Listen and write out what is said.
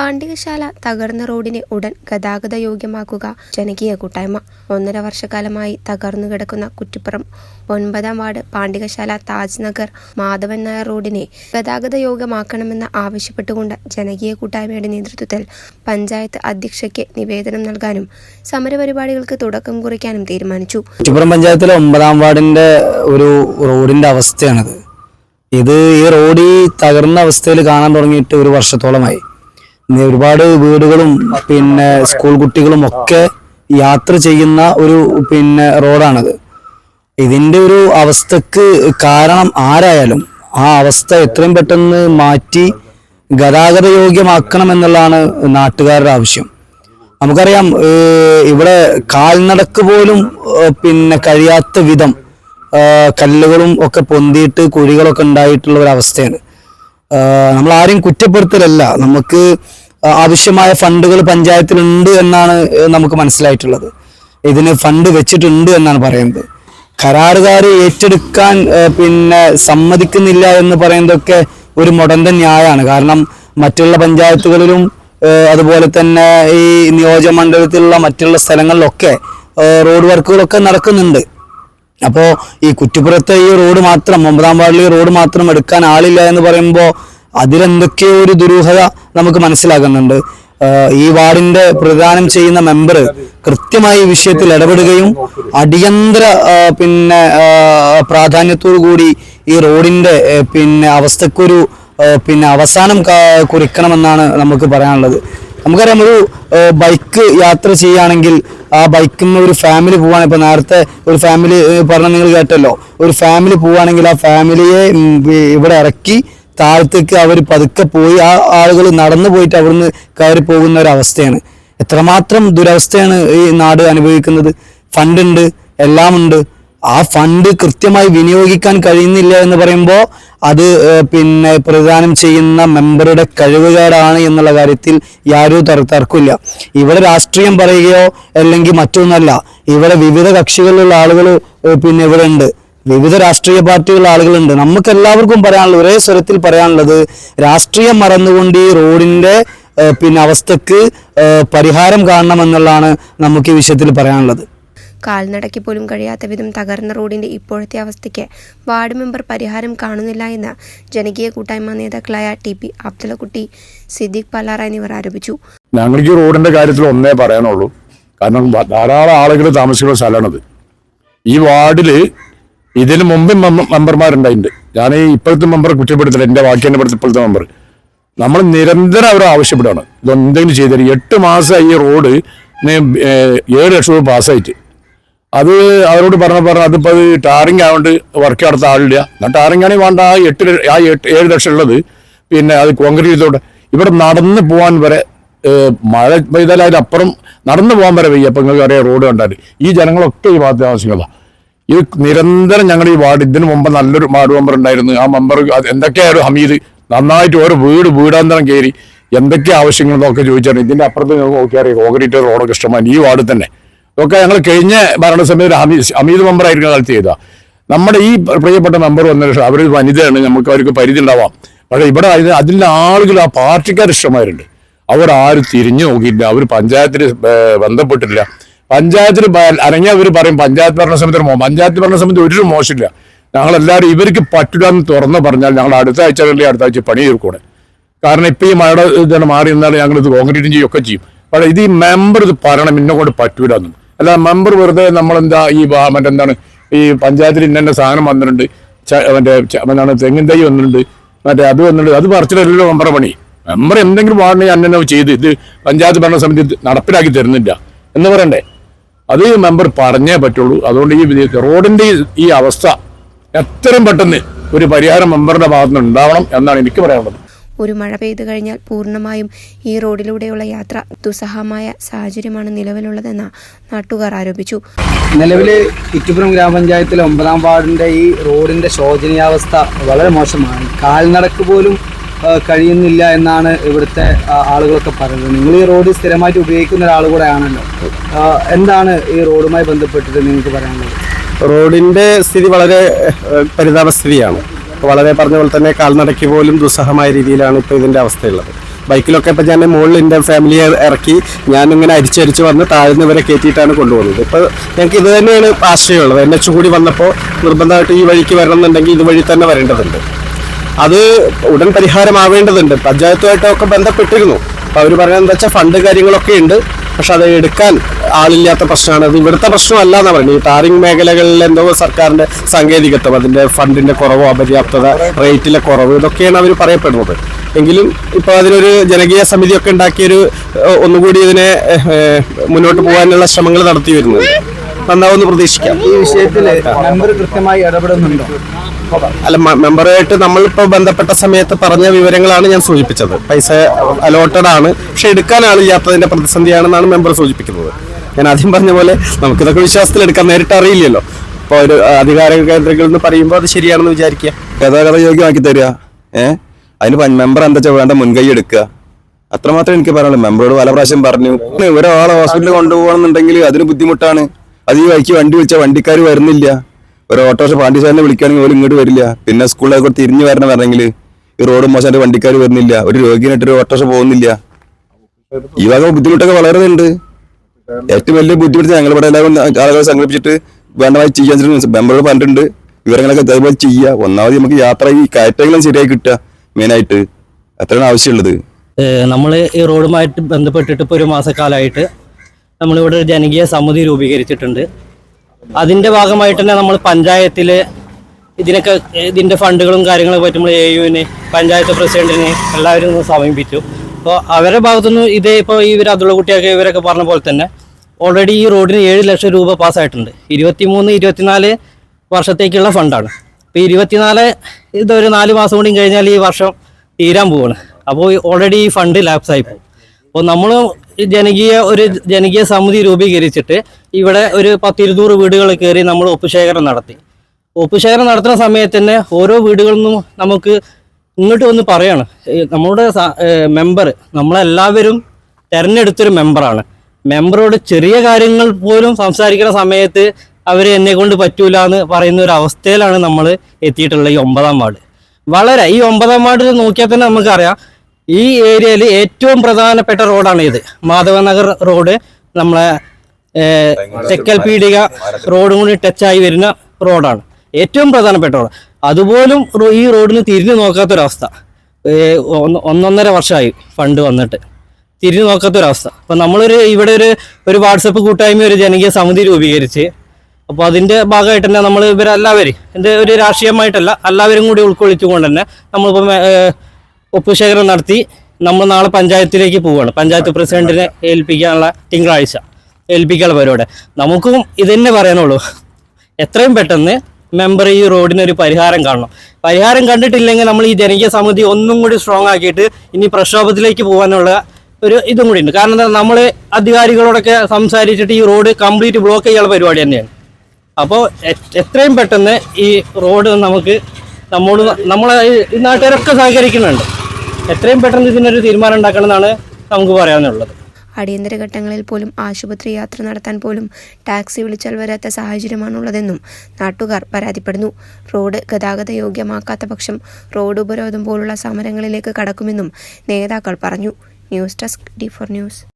പാണ്ഡികശാല തകർന്ന റോഡിനെ ഉടൻ ഗതാഗത യോഗ്യമാക്കുക ജനകീയ കൂട്ടായ്മ. ഒന്നര വർഷക്കാലമായി തകർന്നു കിടക്കുന്ന കുറ്റിപ്പുറം ഒൻപതാം വാർഡ് പാണ്ഡികശാല താജ് നഗർ മാധവൻ നായർ റോഡിനെ ഗതാഗത യോഗ്യമാക്കണമെന്ന് ആവശ്യപ്പെട്ടുകൊണ്ട് ജനകീയ കൂട്ടായ്മയുടെ നേതൃത്വത്തിൽ പഞ്ചായത്ത് അധ്യക്ഷയ്ക്ക് നിവേദനം നൽകാനും സമരപരിപാടികൾക്ക് തുടക്കം കുറിക്കാനും തീരുമാനിച്ചു. കുറ്റിപ്പുറം പഞ്ചായത്തിലെ ഒമ്പതാം വാർഡിന്റെ ഒരു റോഡിന്റെ അവസ്ഥയാണിത്. ഇത് ഈ റോഡ് ഈ തകർന്ന അവസ്ഥയിൽ കാണാൻ തുടങ്ങിയിട്ട് ഒരു വർഷത്തോളമായി. ഒരുപാട് വീടുകളും പിന്നെ സ്കൂൾ കുട്ടികളും ഒക്കെ യാത്ര ചെയ്യുന്ന ഒരു പിന്നെ റോഡാണത്. ഇതിന്റെ ഒരു അവസ്ഥക്ക് കാരണം ആരായാലും ആ അവസ്ഥ എത്രയും പെട്ടെന്ന് മാറ്റി ഗതാഗത യോഗ്യമാക്കണം എന്നുള്ളതാണ് നാട്ടുകാരുടെ ആവശ്യം. നമുക്കറിയാം ഇവിടെ കാൽനടക്ക് പോലും പിന്നെ കഴിയാത്ത വിധം കല്ലുകളും ഒക്കെ പൊന്തിയിട്ട് കുഴികളൊക്കെ ഉണ്ടായിട്ടുള്ള ഒരു അവസ്ഥയാണ്. നമ്മൾ ആരെയും കുറ്റപ്പെടുത്തലല്ല. നമുക്ക് ആവശ്യമായ ഫണ്ടുകൾ പഞ്ചായത്തിലുണ്ട് എന്നാണ് നമുക്ക് മനസ്സിലായിട്ടുള്ളത്. ഇതിന് ഫണ്ട് വെച്ചിട്ടുണ്ട് എന്നാണ് പറയുന്നത്. കരാറുകാർ ഏറ്റെടുക്കാൻ പിന്നെ സമ്മതിക്കുന്നില്ല എന്ന് പറയുന്നതൊക്കെ ഒരു മുടന്ത ന്യായമാണ്. കാരണം മറ്റുള്ള പഞ്ചായത്തുകളിലും അതുപോലെ തന്നെ ഈ നിയോജകമണ്ഡലത്തിലുള്ള മറ്റുള്ള സ്ഥലങ്ങളിലൊക്കെ റോഡ് വർക്കുകളൊക്കെ നടക്കുന്നുണ്ട്. അപ്പോൾ ഈ കുറ്റിപ്പുറത്തെ ഈ റോഡ് മാത്രം ഒമ്പതാം വാർഡിൽ റോഡ് മാത്രം എടുക്കാൻ ആളില്ല എന്ന് പറയുമ്പോൾ അതിലെന്തൊക്കെയോ ഒരു ദുരൂഹത നമുക്ക് മനസ്സിലാകുന്നുണ്ട്. ഈ വാർഡിന്റെ പ്രദാനം ചെയ്യുന്ന മെമ്പർ കൃത്യമായി വിഷയത്തിൽ ഇടപെടുകയും അടിയന്തര പിന്നെ പ്രാധാന്യത്തോടു കൂടി ഈ റോഡിന്റെ പിന്നെ അവസ്ഥക്കൊരു പിന്നെ അവസാനം കുറിക്കണമെന്നാണ് നമുക്ക് പറയാനുള്ളത്. നമുക്കറിയാം ഒരു ബൈക്ക് യാത്ര ചെയ്യുകയാണെങ്കിൽ ആ ബൈക്കിൽ നിന്ന് ഒരു ഫാമിലി പോവാണ്. ഇപ്പൊ നേരത്തെ ഒരു ഫാമിലി പറഞ്ഞ നിങ്ങൾ കേട്ടല്ലോ. ഒരു ഫാമിലി പോവുകയാണെങ്കിൽ ആ ഫാമിലിയെ ഇവിടെ ഇറക്കി താഴത്തേക്ക് അവർ പതുക്കെ പോയി ആ ആളുകൾ നടന്നു പോയിട്ട് അവിടുന്ന് കയറി പോകുന്ന ഒരു അവസ്ഥയാണ്. എത്രമാത്രം ദുരവസ്ഥയാണ് ഈ നാട് അനുഭവിക്കുന്നത്. ഫണ്ടുണ്ട് എല്ലാം ഉണ്ട്. ആ ഫണ്ട് കൃത്യമായി വിനിയോഗിക്കാൻ കഴിയുന്നില്ല എന്ന് പറയുമ്പോൾ അത് പിന്നെ പ്രദാനം ചെയ്യുന്ന മെമ്പറുടെ കഴിവുകേടാണ് എന്നുള്ള കാര്യത്തിൽ യാതൊരു തർ- തർക്കമില്ല ഇവിടെ രാഷ്ട്രീയം പറയുകയോ അല്ലെങ്കിൽ മറ്റൊന്നല്ല ഇവിടെ വിവിധ കക്ഷികളിലുള്ള ആളുകൾ പിന്നെ ഇവിടെ ഉണ്ട്. വിവിധ രാഷ്ട്രീയ പാർട്ടികളുടെ ആളുകളുണ്ട്. നമുക്ക് എല്ലാവർക്കും പറയാനുള്ളത് ഒരേ സ്വരത്തിൽ പറയാനുള്ളത് രാഷ്ട്രീയം മറന്നുകൊണ്ട് ഈ റോഡിന്റെ പിന്നെ അവസ്ഥക്ക് പരിഹാരം കാണണമെന്നുള്ളതാണ് നമുക്ക് ഈ വിഷയത്തിൽ പറയാനുള്ളത്. കാൽനടയ്ക്ക് പോലും കഴിയാത്ത വിധം തകർന്ന റോഡിന്റെ ഇപ്പോഴത്തെ അവസ്ഥയ്ക്ക് വാർഡ് മെമ്പർ പരിഹാരം കാണുന്നില്ല എന്ന് ജനകീയ കൂട്ടായ്മ നേതാക്കളായ ടി പി അബ്ദുള്ളക്കുട്ടി സിദ്ദിഖ് പല്ലാറ എന്നിവർ ആരോപിച്ചു. ഞങ്ങൾക്ക് റോഡിന്റെ കാര്യത്തിൽ ഒന്നേ പറയാനുള്ളൂ. കാരണം ധാരാളം ആളുകൾ താമസിക്കുന്ന സ്ഥലമാണത്. ഈ വാർഡിൽ ഇതിന് മുമ്പ് മെമ്പർമാരുണ്ടായിട്ടുണ്ട്. ഞാൻ ഇപ്പോഴത്തെ മെമ്പർ കുറ്റപ്പെടുത്തില്ല ബാക്കി തന്നെ പെടുത്ത ഇപ്പോഴത്തെ മെമ്പർ നമ്മൾ നിരന്തരം അവർ ആവശ്യപ്പെടുകയാണ് ഇതെന്തെങ്കിലും ചെയ്തത് എട്ട് മാസമായി ഈ റോഡ് ഏഴ് ലക്ഷം രൂപ പാസ്സായിട്ട്. അത് അവരോട് പറഞ്ഞ പറഞ്ഞ അതിപ്പോൾ അത് ടാറിങ് ആയതുകൊണ്ട് വർക്ക് നടത്ത ആളില്ല. എന്നാൽ ടാറിങ് ആണെങ്കിൽ വേണ്ട. ആ എട്ട് ആ എട്ട് ഏഴ് ലക്ഷം ഉള്ളത്. പിന്നെ അത് കോൺക്രീറ്റ് ചെയ്തോട്ടെ. ഇവിടെ നടന്ന് പോകാൻ വരെ മഴ പെയ്താൽ അതിനപ്പുറം നടന്നു പോകാൻ വരെ വയ്യ. അപ്പം നിങ്ങൾക്ക് അറിയാം റോഡ് കണ്ടാൽ ഈ ജനങ്ങളൊക്കെ ഈ ഭാഗത്ത് താമസിക്കുന്നതാണ് ഇത് നിരന്തരം ഞങ്ങൾ ഈ വാർഡ് ഇതിനു മുമ്പ് നല്ലൊരു വാർഡ് മെമ്പർ ഉണ്ടായിരുന്നു. ആ മെമ്പർ എന്തൊക്കെയായാലും ഹമീദ് നന്നായിട്ട് ഓരോ വീട് വീടാന്തരം കയറി എന്തൊക്കെ ആവശ്യങ്ങൾ എന്നൊക്കെ ചോദിച്ചാൽ ഇതിന്റെ അപ്പുറത്ത് നിങ്ങൾക്ക് നോക്കിയാറിയ കോൺക്രീറ്റ് റോഡൊക്കെ ഇഷ്ടമാണ്. ഈ വാർഡ് തന്നെ. ഇതൊക്കെ ഞങ്ങൾ കഴിഞ്ഞ ഭരണസമിതി ഹമീദ് ഹമീദ് മെമ്പർ ആയിരിക്കുന്ന കാലത്ത് ചെയ്താ നമ്മുടെ ഈ പ്രിയപ്പെട്ട മെമ്പർ വന്ന അവർ വനിതയാണ്. നമുക്ക് അവർക്ക് പരിധി ഉണ്ടാവാം. പക്ഷേ ഇവിടെ അതിന് അതിന്റെ ആളുകൾ ആ പാർട്ടിക്കാർ ഇഷ്ടമായിട്ടുണ്ട്. അവർ തിരിഞ്ഞു നോക്കിയില്ല അവർ പഞ്ചായത്തിൽ ബന്ധപ്പെട്ടിട്ടില്ല. പഞ്ചായത്തിൽ അല്ലെങ്കിൽ അവർ പറയും പഞ്ചായത്ത് ഭരണസമിതി പഞ്ചായത്ത് ഭരണസമിതി ഒരു മോശമില്ല. ഞങ്ങളെല്ലാവരും ഇവർക്ക് പറ്റില്ല എന്ന് തുറന്ന് പറഞ്ഞാൽ ഞങ്ങൾ അടുത്ത ആഴ്ച അല്ലെങ്കിൽ അടുത്ത ആഴ്ച പണി തീർക്കൂടെ. കാരണം ഇപ്പം ഈ മഴയുടെ ഇതാണ് മാറി നിന്നാൽ ഞങ്ങൾ ഇത് കോൺക്രീറ്റും ചെയ്യൊക്കെ ചെയ്യും. പക്ഷേ ഇത് ഈ മെമ്പർ ഇത് പറയണം ഇന്നെ കൊണ്ട് പറ്റൂല എന്ന്. അല്ല മെമ്പർ വെറുതെ നമ്മളെന്താ ഈ മറ്റെന്താണ് ഈ പഞ്ചായത്തിൽ ഇന്ന സാധനം വന്നിട്ടുണ്ട് മറ്റേ എന്താണ് തെങ്ങിൻ തൈ വന്നിട്ടുണ്ട് മറ്റേ അത് വന്നിട്ടുണ്ട് അത് പറിച്ചിട്ടല്ലോ മെമ്പറെ പണി. മെമ്പർ എന്തെങ്കിലും വാടണേ അന്നെ ചെയ്ത് ഇത് പഞ്ചായത്ത് ഭരണസമിതി നടപ്പിലാക്കി തരുന്നില്ല. എന്ന് പറയണ്ടേ? അത് മെമ്പർ പറഞ്ഞേ പറ്റുള്ളൂ. അതുകൊണ്ട് ഈ വിധി- റോഡിന്റെ ഈ- അവസ്ഥ എത്രയും പെട്ടെന്ന് ഒരു പരിഹാരം മെമ്പറുടെ ഭാഗത്തുനിന്ന് ഉണ്ടാവണം എന്നാണ് എനിക്ക് പറയാനുള്ളത്. ഒരു മഴ പെയ്തു കഴിഞ്ഞാൽ പൂർണമായും ഈ റോഡിലൂടെയുള്ള യാത്ര ദുസ്സഹമായ സാഹചര്യമാണ് നിലവിലുള്ളതെന്ന നാട്ടുകാർ ആരോപിച്ചു. നിലവിൽ കുറ്റിപ്പുറം ഗ്രാമപഞ്ചായത്തിലെ ഒമ്പതാം വാർഡിന്റെ ഈ റോഡിന്റെ ശോചനീയാവസ്ഥ വളരെ മോശമാണ്. കാൽനടക്ക് പോലും കഴിയുന്നില്ല എന്നാണ് ഇവിടുത്തെ ആളുകളൊക്കെ പറയുന്നത്. നിങ്ങൾ ഈ റോഡ് സ്ഥിരമായിട്ട് ഉപയോഗിക്കുന്ന ഒരാൾ കൂടെ ആണല്ലോ. എന്താണ് ഈ റോഡുമായി ബന്ധപ്പെട്ടിട്ട് നിങ്ങൾക്ക് പറയാനുള്ളത്? റോഡിന്റെ സ്ഥിതി വളരെ പരിതാപസ്ഥിതിയാണ്. പരിതാപ സ്ഥിതിയാണ് വളരെ പറഞ്ഞ പോലെ തന്നെ കാൽനടക്കി പോലും ദുസ്സഹമായ രീതിയിലാണ് ഇപ്പോൾ ഇതിന്റെ അവസ്ഥയുള്ളത്. ബൈക്കിലൊക്കെ ഇപ്പം ഞാൻ മുകളിൽ എന്റെ ഫാമിലിയെ ഇറക്കി ഞാനിങ്ങനെ അരിച്ചരിച്ച് വന്ന് താഴ്ന്ന് ഇവരെ കയറ്റിയിട്ടാണ് കൊണ്ടുപോകുന്നത്. ഇപ്പോൾ ഞങ്ങൾക്ക് ഇത് തന്നെയാണ് ആശ്രയമുള്ളത് എൻ എച്ച് കൂടി വന്നപ്പോൾ നിർബന്ധമായിട്ട് ഈ വഴിക്ക് വരണം എന്നുണ്ടെങ്കിൽ ഇതുവഴി തന്നെ വരേണ്ടതുണ്ട്. അത് ഉടൻ പരിഹാരമാവേണ്ടതുണ്ട്. പഞ്ചായത്തുമായിട്ടൊക്കെ ബന്ധപ്പെട്ടിരുന്നു. അപ്പോൾ അവർ പറയുന്നത് എന്താ വെച്ചാൽ ഫണ്ട് കാര്യങ്ങളൊക്കെ ഉണ്ട്. പക്ഷെ അത് എടുക്കാൻ ആളില്ലാത്ത പ്രശ്നമാണ്. അത് ഇവിടുത്തെ പ്രശ്നമല്ല എന്ന് പറയുന്നത്. ഈ ടാറിംഗ് മേഖലകളിൽ എന്തോ സർക്കാരിന്റെ സാങ്കേതികത്വം അതിന്റെ ഫണ്ടിന്റെ കുറവോ അപര്യാപ്തത റേറ്റിലെ കുറവ് ഇതൊക്കെയാണ് അവർ പറയപ്പെടുന്നത്. എങ്കിലും ഇപ്പോൾ അതിനൊരു ജനകീയ സമിതിയൊക്കെ ഉണ്ടാക്കിയൊരു ഒന്നുകൂടി ഇതിനെ മുന്നോട്ട് പോകാനുള്ള ശ്രമങ്ങൾ നടത്തി വരുന്നുണ്ട് നന്നാവുമെന്ന് പ്രതീക്ഷിക്കാം. ഈ വിഷയത്തിൽ മെമ്പർ കൃത്യമായി ഇടപെടുന്നുണ്ടോ? അല്ല മെമ്പറുമായിട്ട് നമ്മളിപ്പോൾ ബന്ധപ്പെട്ട സമയത്ത് പറഞ്ഞ വിവരങ്ങളാണ് ഞാൻ സൂചിപ്പിച്ചത്. പൈസ അലോട്ടഡ് ആണ്. പക്ഷെ എടുക്കാൻ ആളില്ലാത്തതിന്റെ പ്രതിസന്ധിയാണെന്നാണ് മെമ്പർ സൂചിപ്പിക്കുന്നത്. ഞാൻ ആദ്യം പറഞ്ഞ പോലെ നമുക്കിതൊക്കെ വിശ്വാസത്തിൽ എടുക്കാൻ നേരിട്ട് അറിയില്ലല്ലോ. അപ്പോൾ ഒരു അധികാര കേന്ദ്രങ്ങളിൽ നിന്ന് പറയുമ്പോൾ അത് ശരിയാണെന്ന് വിചാരിക്കുക. ഗതാഗത യോഗ്യമാക്കി തരിക. ഏ? അതിന് മെമ്പർ എന്താ വേണ്ട മുൻകൈ എടുക്കുക. അത്രമാത്രം എനിക്ക് പറയാനുള്ളൂ. മെമ്പറോട് പല പ്രാവശ്യം പറഞ്ഞു. ഒരാളെ ഹോസ്പിറ്റലിൽ കൊണ്ടുപോകണമെന്നുണ്ടെങ്കിൽ അതിന് ബുദ്ധിമുട്ടാണ്. അത് ഈ വഴിക്ക് വണ്ടി വിളിച്ചാൽ വണ്ടിക്കാർ വരുന്നില്ല. ഒരു ഓട്ടോ പാണ്ടി സാറിനെ വിളിക്കുകയാണെങ്കിൽ പോലും ഇങ്ങോട്ട് വരില്ല. പിന്നെ സ്കൂളിലൊക്കെ തിരിഞ്ഞു വരണം വരണമെങ്കിൽ ഈ റോഡ് മോശമായിട്ട് വണ്ടിക്കാർ വരുന്നില്ല. ഒരു രോഗിനായിട്ട് ഒരു പോകുന്നില്ല. ഈ വക ബുദ്ധിമുട്ടൊക്കെ വളരെ ഉണ്ട് ഏറ്റവും വലിയ ബുദ്ധിമുട്ട് ഞങ്ങൾ ഇവിടെ എല്ലാവരും ആളുകളെ സംഘടിപ്പിച്ചിട്ട് വേണ്ടമായി ചെയ്യാൻ മെമ്പറോട് പറഞ്ഞിട്ടുണ്ട്. വിവരങ്ങളൊക്കെ അതേപോലെ ചെയ്യുക. ഒന്നാമത് നമുക്ക് യാത്ര ഈ കയറ്റങ്ങളും ശരിയായി കിട്ടുക മെയിനായിട്ട് അത്രയാണ് ആവശ്യമുള്ളത്. നമ്മൾ ഈ റോഡുമായിട്ട് ബന്ധപ്പെട്ടിട്ട് ഇപ്പോൾ ഒരു മാസക്കാലമായിട്ട് നമ്മളിവിടെ ഒരു ജനകീയ സമിതി രൂപീകരിച്ചിട്ടുണ്ട്. അതിന്റെ ഭാഗമായിട്ട് തന്നെ നമ്മൾ പഞ്ചായത്തിൽ ഇതിനൊക്കെ ഇതിന്റെ ഫണ്ടുകളും കാര്യങ്ങളൊക്കെ പറ്റുമ്പോൾ എ യുവിന് പഞ്ചായത്ത് പ്രസിഡന്റിനെ എല്ലാവരും സമീപിച്ചു. അപ്പോൾ അവരുടെ ഭാഗത്തുനിന്ന് ഇതേ ഇപ്പോൾ ഇവർ അതുള്ള കുട്ടിയൊക്കെ ഇവരൊക്കെ പറഞ്ഞ പോലെ തന്നെ ഓൾറെഡി ഈ റോഡിന് ഏഴ് ലക്ഷം രൂപ പാസ്സായിട്ടുണ്ട്. ഇരുപത്തിമൂന്ന് ഇരുപത്തിനാല് വർഷത്തേക്കുള്ള ഫണ്ടാണ്. ഇപ്പോൾ ഇരുപത്തിനാല് ഇതൊരു നാല് മാസം കൂടി കഴിഞ്ഞാൽ ഈ വർഷം തീരാൻ പോവാണ്. അപ്പോൾ ഓൾറെഡി ഈ ഫണ്ട് ലാപ്സായി പോകും അപ്പോൾ നമ്മൾ ജനകീയ ഒരു ജനകീയ സമിതി രൂപീകരിച്ചിട്ട് ഇവിടെ ഒരു പത്തിരുന്നൂറ് വീടുകൾ കയറി നമ്മൾ ഒപ്പുശേഖരം നടത്തി. ഒപ്പുശേഖരം നടത്തുന്ന സമയത്ത് തന്നെ ഓരോ വീടുകളിൽ നിന്നും നമുക്ക് ഇങ്ങോട്ട് വന്ന് പറയാണ്. നമ്മുടെ മെമ്പർ നമ്മളെല്ലാവരും തിരഞ്ഞെടുത്തൊരു മെമ്പറാണ് മെമ്പറോട് ചെറിയ കാര്യങ്ങൾ പോലും സംസാരിക്കുന്ന സമയത്ത് അവർ എന്നെ കൊണ്ട് പറ്റൂല എന്ന് പറയുന്ന ഒരു അവസ്ഥയിലാണ് നമ്മൾ എത്തിയിട്ടുള്ളത് ഈ ഒമ്പതാം വാർഡ്. വളരെ ഈ ഒമ്പതാം വാർഡിൽ നോക്കിയാൽ തന്നെ നമുക്കറിയാം ഈ ഏരിയയിൽ ഏറ്റവും പ്രധാനപ്പെട്ട റോഡാണ് ഇത്. മാധവ നഗർ റോഡ് നമ്മളെ തെക്കൽ പീടിക റോഡും കൂടി ടച്ചായി വരുന്ന റോഡാണ്. ഏറ്റവും പ്രധാനപ്പെട്ട റോഡ്. അതുപോലും ഈ റോഡിന് തിരിഞ്ഞു നോക്കാത്തൊരവസ്ഥ. ഒന്നൊന്നര വർഷമായി ഫണ്ട് വന്നിട്ട്. തിരിഞ്ഞു നോക്കാത്തൊരവസ്ഥ. അപ്പം നമ്മളൊരു ഇവിടെ ഒരു ഒരു വാട്സപ്പ് കൂട്ടായ്മ ഒരു ജനകീയ സമിതി രൂപീകരിച്ച് അപ്പോൾ അതിന്റെ ഭാഗമായിട്ട് തന്നെ നമ്മൾ ഇവരെല്ലാവരും എന്റെ ഒരു രാഷ്ട്രീയമായിട്ടല്ല എല്ലാവരും കൂടി ഉൾക്കൊള്ളിച്ചുകൊണ്ട് തന്നെ നമ്മളിപ്പോൾ ഒപ്പുശേഖരം നടത്തി നമ്മൾ നാളെ പഞ്ചായത്തിലേക്ക് പോവുകയാണ്. പഞ്ചായത്ത് പ്രസിഡന്റിനെ ഏൽപ്പിക്കാനുള്ള തിങ്കളാഴ്ച ഏൽപ്പിക്കാനുള്ള പരിപാടി. നമുക്കും ഇതന്നെ പറയാനുള്ളൂ. എത്രയും പെട്ടെന്ന് മെമ്പർ ഈ റോഡിനൊരു പരിഹാരം കാണണം. പരിഹാരം കണ്ടിട്ടില്ലെങ്കിൽ നമ്മൾ ഈ ജനകീയ സമിതി ഒന്നും കൂടി സ്ട്രോങ് ആക്കിയിട്ട് ഇനി പ്രക്ഷോഭത്തിലേക്ക് പോകാനുള്ള ഒരു ഇതും കൂടി ഉണ്ട്. കാരണം എന്താ നമ്മൾ അധികാരികളോടൊക്കെ സംസാരിച്ചിട്ട് ഈ റോഡ് കംപ്ലീറ്റ് ബ്ലോക്ക് ചെയ്യാനുള്ള പരിപാടി തന്നെയാണ്. അപ്പോൾ എത്രയും പെട്ടെന്ന് ഈ റോഡ് നമുക്ക് നമ്മോട് നമ്മളെ ഈ നാട്ടുകാരൊക്കെ സഹകരിക്കുന്നുണ്ട്. എത്രയും പെട്ടെന്ന് ഇതിനൊരു തീരുമാനം ഉണ്ടാക്കണം എന്നാണ് നമുക്ക് പറയാനുള്ളത്. അടിയന്തര ഘട്ടങ്ങളിൽ പോലും ആശുപത്രി യാത്ര നടത്താൻ പോലും ടാക്സി വിളിച്ചാൽ വരാത്ത സാഹചര്യമാണുള്ളതെന്നും നാട്ടുകാർ പരാതിപ്പെടുന്നു. റോഡ് ഗതാഗത യോഗ്യമാക്കാത്ത പക്ഷം റോഡ് ഉപരോധം പോലുള്ള സമരങ്ങളിലേക്ക് കടക്കുമെന്നും നേതാക്കൾ പറഞ്ഞു. News desk D four news.